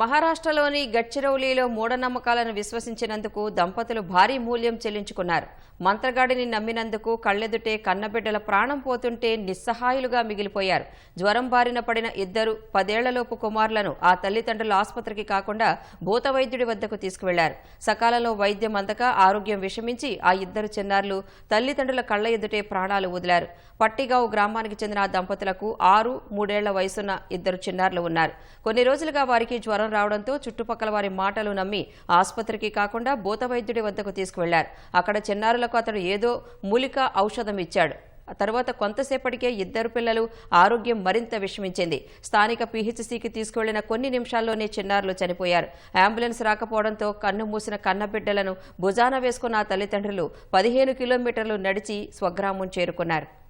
మహారాష్ట్రలోని గడ్చిరౌలీలో మూఢనమ్మకాలను విశ్వసించినందుకు దంపతులు భారీ మూల్యం చెల్లించుకున్నారు. మంత్రగాడిని నమ్మినందుకు కళ్ళెదుటే కన్నబిడ్డల ప్రాణం పోతుంటే నిస్సహాయులుగా మిగిలిపోయారు. జ్వరం బారిన పడిన ఇద్దరు పదేళ్ళలోపు కుమారులను ఆ తల్లిదండ్రులు ఆసుపత్రికి కాకుండా భూత వైద్యుడి వద్దకు తీసుకువెళ్ళారు. సకాలంలో వైద్యం అందక ఆరోగ్యం విషమించి ఆ ఇద్దరు చిన్నారులు తల్లిదండ్రుల కళ్ళ ఎదుటే ప్రాణాలు వదిలారు. పట్టిగావ్ గ్రామానికి చెందిన ఆ దంపతులకు ఆరు మూడేళ్ళ వయసున్న ఇద్దరు చిన్నారులు ఉన్నారు. కొన్ని రోజులుగా వారికి జ్వరం రావడంతో చుట్టుపక్కల వారి మాటలు నమ్మి ఆసుపత్రికి కాకుండా భూత వైద్యుడి వద్దకు తీసుకువెళ్ళారు. అక్కడ చిన్నారులకు అతడు ఏదో మూలిక ఔషధం ఇచ్చాడు. తర్వాత కొంతసేపటికే ఇద్దరు పిల్లలు ఆరోగ్యం మరింత విషమించింది. స్థానిక పీహెచ్సీకి తీసుకువెళ్ళిన కొన్ని నిమిషాల్లోనే చిన్నారులు చనిపోయారు. అంబులెన్స్ రాకపోవడంతో కన్ను మూసిన కన్నబిడ్డలను భుజాన వేసుకున్న తల్లిదండ్రులు పదిహేను కిలోమీటర్లు నడిచి స్వగ్రామం చేరుకున్నారు.